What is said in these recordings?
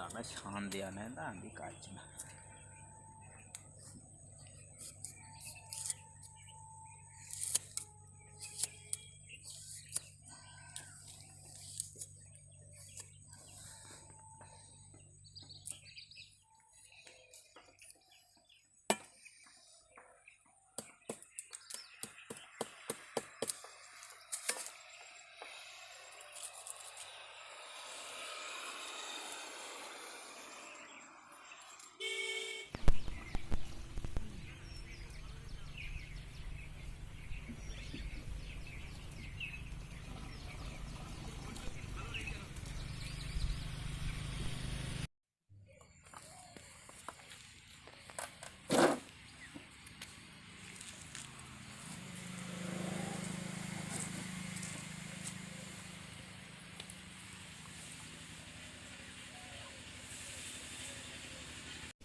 দাদা ছান দেওয়া নেয় না আমি কাজ না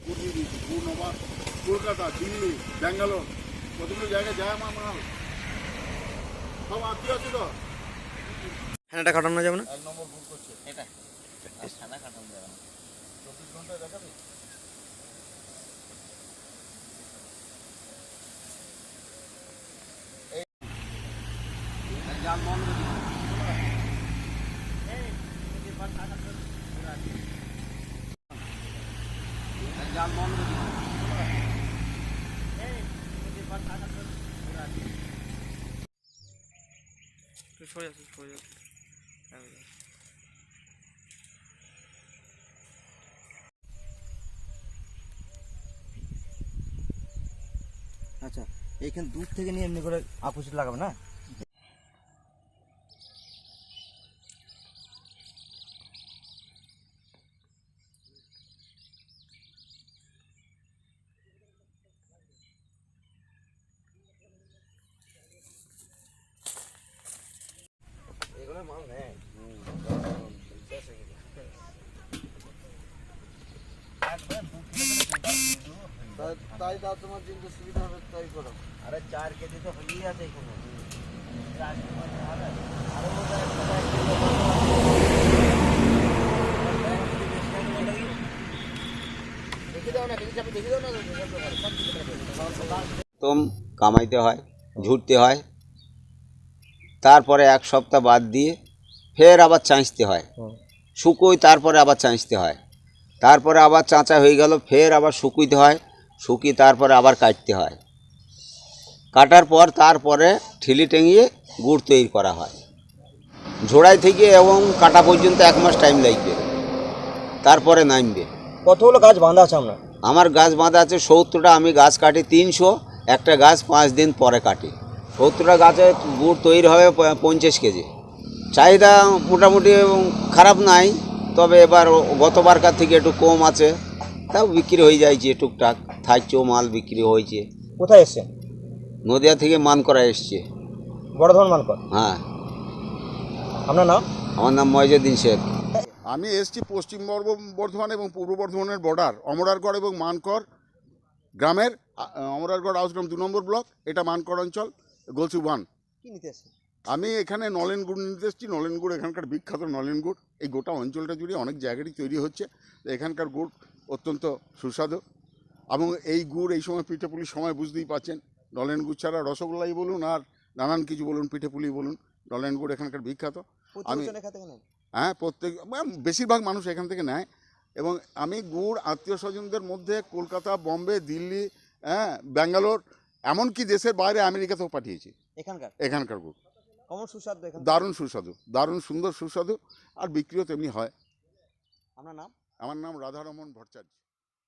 পুরী পূর্ণবা কলকাতা দিল্লি ব্যাঙ্গালোর কতগুলো জায়গায় যায় আমার মাল সব আত্মীয় আছে তো হ্যাঁ কাটানো যাবে না এক নম্বর ভুল করছে এটা আর সাদা কাটানো যাবে না চব্বিশ ঘন্টায় দেখাবে আচ্ছা এইখানে দূর থেকে নিয়ে এমনি করে আপুসিট লাগাবে না? মাল নেয় তাই দাও তোমার যেটা সুবিধা হবে তাই করো আরে চার কেজি তো হয়েই আছে এখানে মানে। আরও। তোম কামাইতে হয় ঝুড়তে হয় তারপরে এক সপ্তাহ বাদ দিয়ে ফের আবার চাঁচতে হয়। শুকোই তারপরে আবার চাঁচতে হয়। তারপরে আবার চাঁচা হয়ে গেল ফের আবার শুকুইতে হয় শুকি তারপরে আবার কাটতে হয়। কাটার পর তারপরে ঠিলি টেঙিয়ে গুড় তৈরি করা হয়। ঝোড়াই থেকে এবং কাটা পর্যন্ত এক মাস টাইম লাগবে। তারপরে নামবে। কতগুলো গাছ বাঁধা আছে আমরা আমার গাছ বাঁধা আছে সত্তরটা আমি গাছ কাটি তিনশো একটা গাছ পাঁচ দিন পরে কাটি। সত্তরটা গাছে গুড় তৈরি হবে পঞ্চাশ কেজি। চাহিদা মোটামুটি খারাপ নাই তবে এবার গতবারকার থেকে একটু কম আছে। তাও বিক্রি হয়ে যাইছে টুকটাক থাকছেও মাল বিক্রি হয়েছে। কোথায় এসছেন নদিয়া থেকে মান করা এসছে। বড়ধন মানকর হ্যাঁ। আপনার নাম? আমার নাম ময়জুদ্দিন শেখ। আমি এসছি পশ্চিম বর্ধ- বর্ধমান এবং পূর্ব বর্ধমানের বর্ডার অমরারগড় এবং মানকর গ্রামের অমরারগড় হাউসগ্রাম দু নম্বর ব্লক এটা মানকর অঞ্চল। গলসি ওয়ান। কি নিতে এসছেন আমি এখানে নলেন গুড় নিতে এসেছি। নলেন গুড় এখানকার বিখ্যাত নলেন গুড় এই গোটা অঞ্চলটা জুড়ে অনেক জায়গারই তৈরি হচ্ছে। এখানকার গুড় অত্যন্ত সুস্বাদু। এবং এই গুড় এই সময় পিঠেপুলির সময় বুঝতেই পাচ্ছেন। নলেন গুড় ছাড়া রসগোল্লাই বলুন আর নানান কিছু বলুন পিঠেপুলি বলুন নলেন গুড় এখানকার বিখ্যাত। আমি- হ্যাঁ প্রত্যেক বেশিরভাগ মানুষ এখান থেকে নেয়। এবং আমি গুড় আত্মীয় স্বজনদের মধ্যে কলকাতা বম্বে দিল্লি হ্যাঁ ব্যাঙ্গালোর এমনকি দেশের বাইরে আমেরিকাতেও পাঠিয়েছি। এখানকার? এখানকার গুড় কেমন সুস্বাদু এখান দারুণ সুস্বাদু দারুণ সুন্দর সুস্বাদু আর বিক্রিও তেমনি হয়। আপনার নাম? আমার নাম রাধারমন ভট্টাচার্য।